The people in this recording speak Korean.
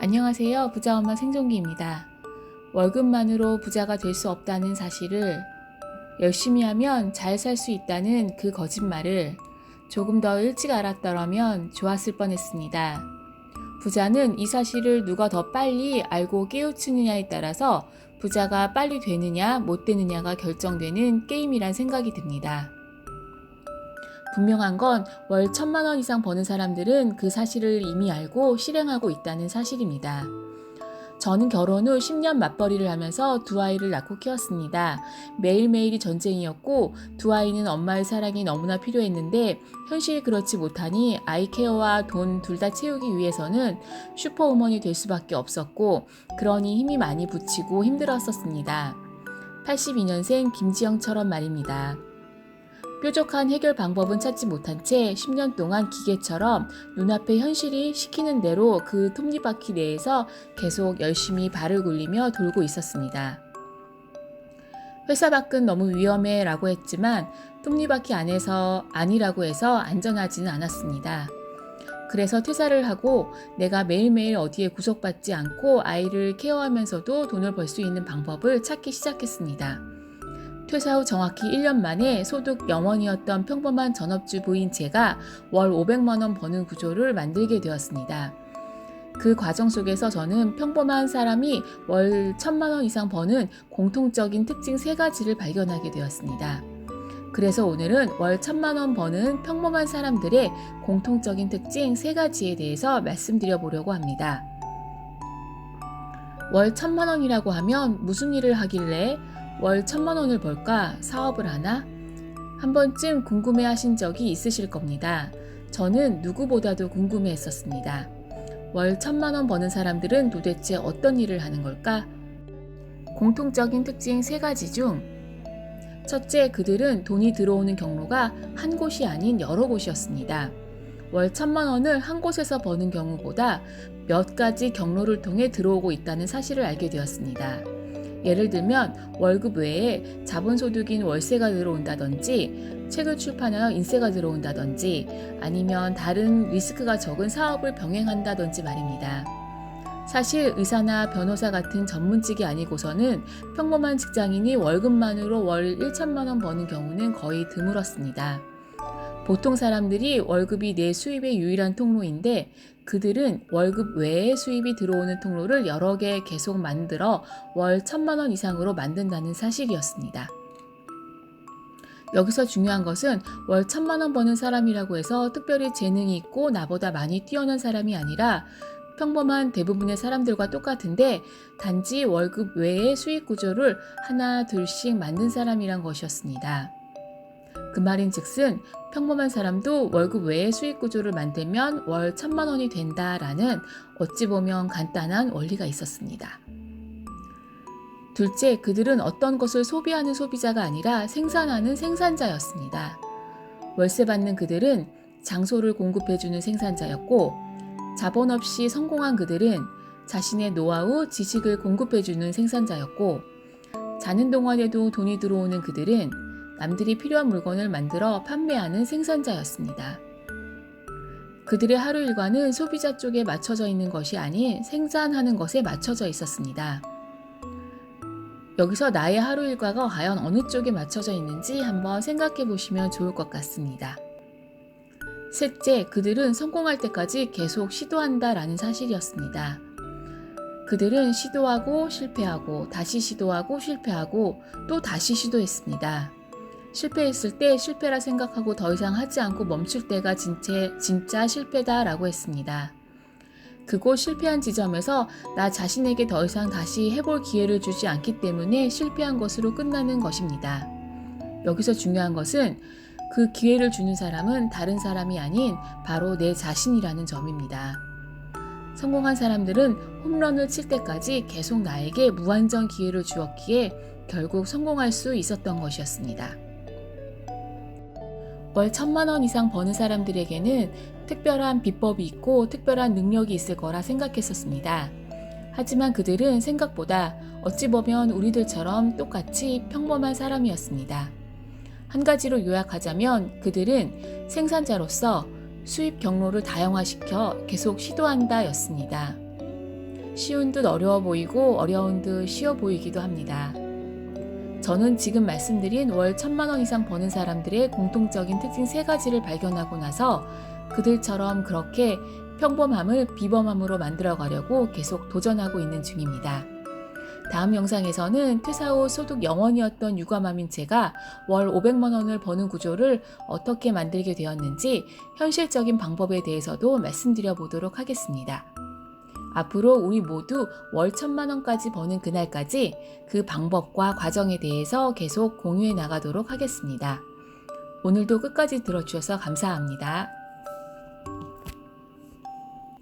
안녕하세요. 부자 엄마 생존기입니다. 월급만으로 부자가 될 수 없다는 사실을 열심히 하면 잘 살 수 있다는 그 거짓말을 조금 더 일찍 알았더라면 좋았을 뻔했습니다. 부자는 이 사실을 누가 더 빨리 알고 깨우치느냐에 따라서 부자가 빨리 되느냐 못 되느냐가 결정되는 게임이란 생각이 듭니다. 분명한 건 월 천만 원 이상 버는 사람들은 그 사실을 이미 알고 실행하고 있다는 사실입니다. 저는 결혼 후 10년 맞벌이를 하면서 두 아이를 낳고 키웠습니다. 매일매일이 전쟁이었고 두 아이는 엄마의 사랑이 너무나 필요했는데 현실이 그렇지 못하니 아이 케어와 돈 둘 다 채우기 위해서는 슈퍼우먼이 될 수밖에 없었고 그러니 힘이 많이 붙이고 힘들었었습니다. 82년생 김지영처럼 말입니다. 뾰족한 해결 방법은 찾지 못한 채 10년 동안 기계처럼 눈앞에 현실이 시키는 대로 그 톱니바퀴 내에서 계속 열심히 발을 굴리며 돌고 있었습니다. 회사 밖은 너무 위험해 라고 했지만 톱니바퀴 안에서 아니라고 해서 안전하지는 않았습니다. 그래서 퇴사를 하고 내가 매일매일 어디에 구속받지 않고 아이를 케어하면서도 돈을 벌 수 있는 방법을 찾기 시작했습니다. 퇴사 후 정확히 1년 만에 소득 0원이었던 평범한 전업주 부인 제가 월 500만원 버는 구조를 만들게 되었습니다. 그 과정 속에서 저는 평범한 사람이 월 1000만원 이상 버는 공통적인 특징 세 가지를 발견하게 되었습니다. 그래서 오늘은 월 1000만원 버는 평범한 사람들의 공통적인 특징 세 가지에 대해서 말씀드려 보려고 합니다. 월 1000만원이라고 하면 무슨 일을 하길래 월 천만 원을 벌까 사업을 하나? 한 번쯤 궁금해 하신 적이 있으실 겁니다. 저는 누구보다도 궁금해 했었습니다. 월 천만 원 버는 사람들은 도대체 어떤 일을 하는 걸까? 공통적인 특징 세 가지 중 첫째, 그들은 돈이 들어오는 경로가 한 곳이 아닌 여러 곳이었습니다. 월 천만 원을 한 곳에서 버는 경우보다 몇 가지 경로를 통해 들어오고 있다는 사실을 알게 되었습니다. 예를 들면 월급 외에 자본소득인 월세가 들어온다든지 책을 출판하여 인세가 들어온다든지 아니면 다른 리스크가 적은 사업을 병행한다든지 말입니다. 사실 의사나 변호사 같은 전문직이 아니고서는 평범한 직장인이 월급만으로 월 1천만 원 버는 경우는 거의 드물었습니다. 보통 사람들이 월급이 내 수입의 유일한 통로인데 그들은 월급 외에 수입이 들어오는 통로를 여러 개 계속 만들어 월 천만 원 이상으로 만든다는 사실이었습니다. 여기서 중요한 것은 월 천만 원 버는 사람이라고 해서 특별히 재능이 있고 나보다 많이 뛰어난 사람이 아니라 평범한 대부분의 사람들과 똑같은데 단지 월급 외의 수익 구조를 하나 둘씩 만든 사람이란 것이었습니다. 그 말인 즉슨 평범한 사람도 월급 외에 수익 구조를 만들면 월 천만 원이 된다라는 어찌 보면 간단한 원리가 있었습니다. 둘째, 그들은 어떤 것을 소비하는 소비자가 아니라 생산하는 생산자였습니다. 월세 받는 그들은 장소를 공급해주는 생산자였고, 자본 없이 성공한 그들은 자신의 노하우, 지식을 공급해주는 생산자였고, 자는 동안에도 돈이 들어오는 그들은 남들이 필요한 물건을 만들어 판매하는 생산자였습니다. 그들의 하루 일과는 소비자 쪽에 맞춰져 있는 것이 아닌 생산하는 것에 맞춰져 있었습니다. 여기서 나의 하루 일과가 과연 어느 쪽에 맞춰져 있는지 한번 생각해 보시면 좋을 것 같습니다. 셋째, 그들은 성공할 때까지 계속 시도한다 라는 사실이었습니다. 그들은 시도하고 실패하고 다시 시도하고 실패하고 또 다시 시도했습니다. 실패했을 때 실패라 생각하고 더 이상 하지 않고 멈출 때가 진짜, 진짜 실패다라고 했습니다. 그곳 실패한 지점에서 나 자신에게 더 이상 다시 해볼 기회를 주지 않기 때문에 실패한 것으로 끝나는 것입니다. 여기서 중요한 것은 그 기회를 주는 사람은 다른 사람이 아닌 바로 내 자신이라는 점입니다. 성공한 사람들은 홈런을 칠 때까지 계속 나에게 무한정 기회를 주었기에 결국 성공할 수 있었던 것이었습니다. 월 천만 원 이상 버는 사람들에게는 특별한 비법이 있고 특별한 능력이 있을 거라 생각했었습니다. 하지만 그들은 생각보다 어찌 보면 우리들처럼 똑같이 평범한 사람이었습니다. 한 가지로 요약하자면 그들은 생산자로서 수입 경로를 다양화시켜 계속 시도한다 였습니다. 쉬운 듯 어려워 보이고 어려운 듯 쉬워 보이기도 합니다. 저는 지금 말씀드린 월 천만 원 이상 버는 사람들의 공통적인 특징 세 가지를 발견하고 나서 그들처럼 그렇게 평범함을 비범함으로 만들어 가려고 계속 도전하고 있는 중입니다. 다음 영상에서는 퇴사 후 소득 0원이었던 육아맘인 제가 월 500만 원을 버는 구조를 어떻게 만들게 되었는지 현실적인 방법에 대해서도 말씀드려 보도록 하겠습니다. 앞으로 우리 모두 월 천만 원까지 버는 그날까지 그 방법과 과정에 대해서 계속 공유해 나가도록 하겠습니다. 오늘도 끝까지 들어주셔서 감사합니다.